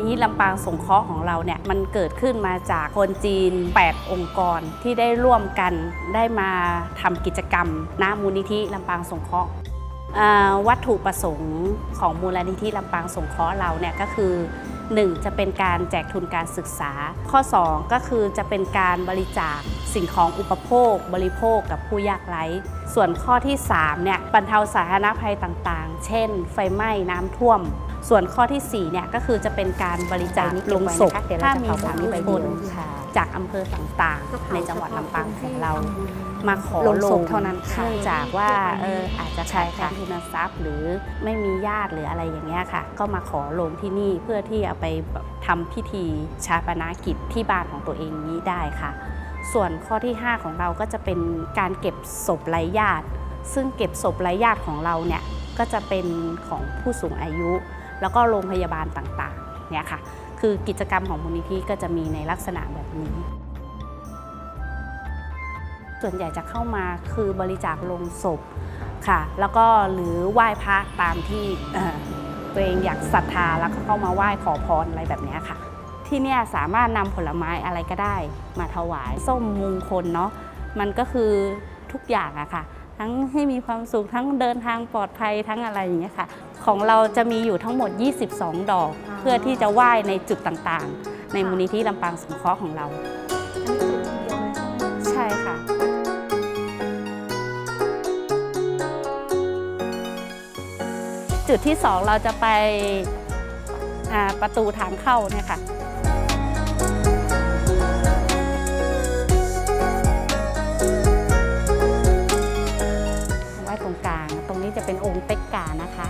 นี้ลำปางสงเคราะห์ของเราเนี่ยมันเกิดขึ้นมาจากคนจีน 8 องค์กรที่ได้ร่วมกันได้มาทำกิจกรรมณมูลนิธิลำปางสงเคราะห์วัตถุประสงค์ของมูลนิธิลำปางสงเคราะห์เราเนี่ยก็คือ 1. จะเป็นการแจกทุนการศึกษา ข้อ 2 ก็คือจะเป็นการบริจาคสิ่งของอุปโภค บริโภคกับผู้ยากไร้ ส่วนข้อที่3เนี่ยบรรเทาสาธารณภัยต่างๆ เช่น ไฟไหม้น้ำท่วม ส่วนข้อที่ 4 เนี่ยก็คือจะเป็นการบริจาคลงศพเดี๋ยวเราถ้าจะมีเผาสาแบบมีนี้ใบคเดียวนค่ะจากอำเภอต่างๆ ในจังหวัดลำปางของเรา มาขอลงศพงเท่านั้นค่ะเนื่องจากว่าเอออาจจะใช่ใช้ค่ะค่ะทุนทรัพย์ หรือไม่มีญาติหรืออะไรอย่างเงี้ยค่ะ ก็มาขอลงที่นี่เพื่อที่เอาไปแบบทำพิธีชาปนากิจที่บ้านของตัวเองนี้ได้ค่ะ ส่วนข้อที่ 5 ของเราก็จะเป็นการเก็บศพไร้ญาติ ซึ่งเก็บศพไร้ญาติของเราเนี่ยก็จะเป็นของผู้สูงอายุ แล้วก็โรงพยาบาลต่างๆเนี่ยค่ะคือกิจกรรมของมูลนิธิก็จะมีในลักษณะแบบนี้ ส่วนใหญ่จะเข้ามาคือบริจาคลงศพค่ะ แล้วก็หรือไหว้พระตามที่ตัวเองอยากศรัทธาแล้วก็เข้ามาไหว้ขอพรอะไรแบบนี้ค่ะ ที่นี่สามารถนำผลไม้อะไรก็ได้ มาถวายส้มมงคลเนาะมันก็คือทุกอย่างอะค่ะ ทั้งให้มีความสุขทั้งเดินทางปลอดภัยทั้งอะไรอย่างเงี้ยค่ะ ของเราจะมีอยู่ทั้งหมด 22 ดอก เพื่อที่จะไหว้ในจุดต่างๆ ในมูลนิธิลำปางสงเคราะห์ของเรา ใช่ค่ะ จุดที่สองเราจะไปอ่าประตูทางเข้าเนี่ยค่ะไว้ตรงกลาง ตรงนี้จะเป็นองค์เต็กกานะคะ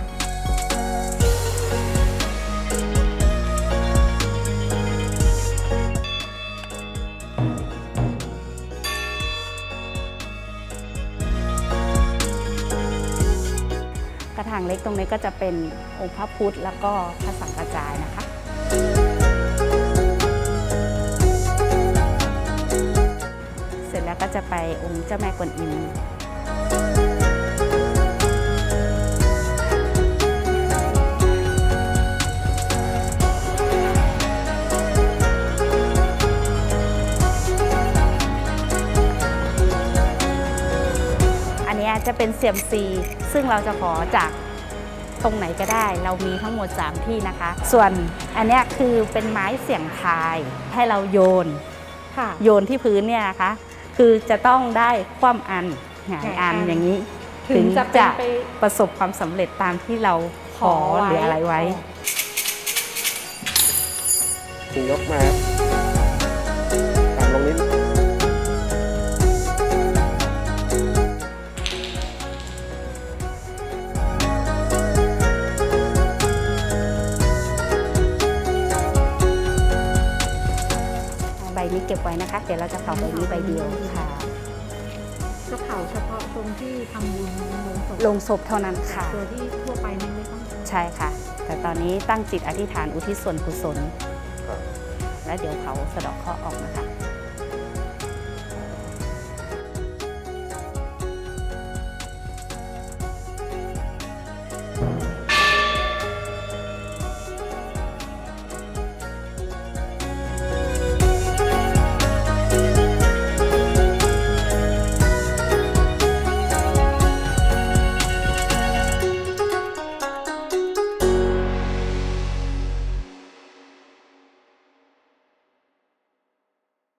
างเล็กตรงนี้ก็จะเป็นองค์พระพุทธแล้วก็พระสังฆจายนะคะ เสร็จแล้วก็จะไปองค์เจ้าแม่กวนอิมอันนี้จะเป็นเสียมซี ซึ่งเราจะขอจาก ตรงไหนก็ได้ เรามีทั้งหมด 3 ที่นะคะ ส่วนอันเนี้ยคือเป็นไม้เสียงทายให้เราโยนค่ะโยนที่พื้นเนี่ยนะคะ คือจะต้องได้คว่ำอันหงายอันหงายอันอย่างนี้ ถึงจะเป็นไปประสบความสำเร็จตามที่เราขอหรืออะไรไว้ถึงยกมา เก็บไว้นะคะ เดี๋ยวเราจะเผาใบนี้ใบเดียวค่ะจะเผาเฉพาะตรงที่ทำบุญลงศพลงศพเท่านั้นค่ะ ตัวที่ทั่วไปนี่ไม่ต้องใช่ค่ะ แต่ตอนนี้ตั้งจิตอธิษฐานอุทิศส่วนกุศลครับแล้วเดี๋ยวเผาสะเดอกเคราะห์ออกนะคะ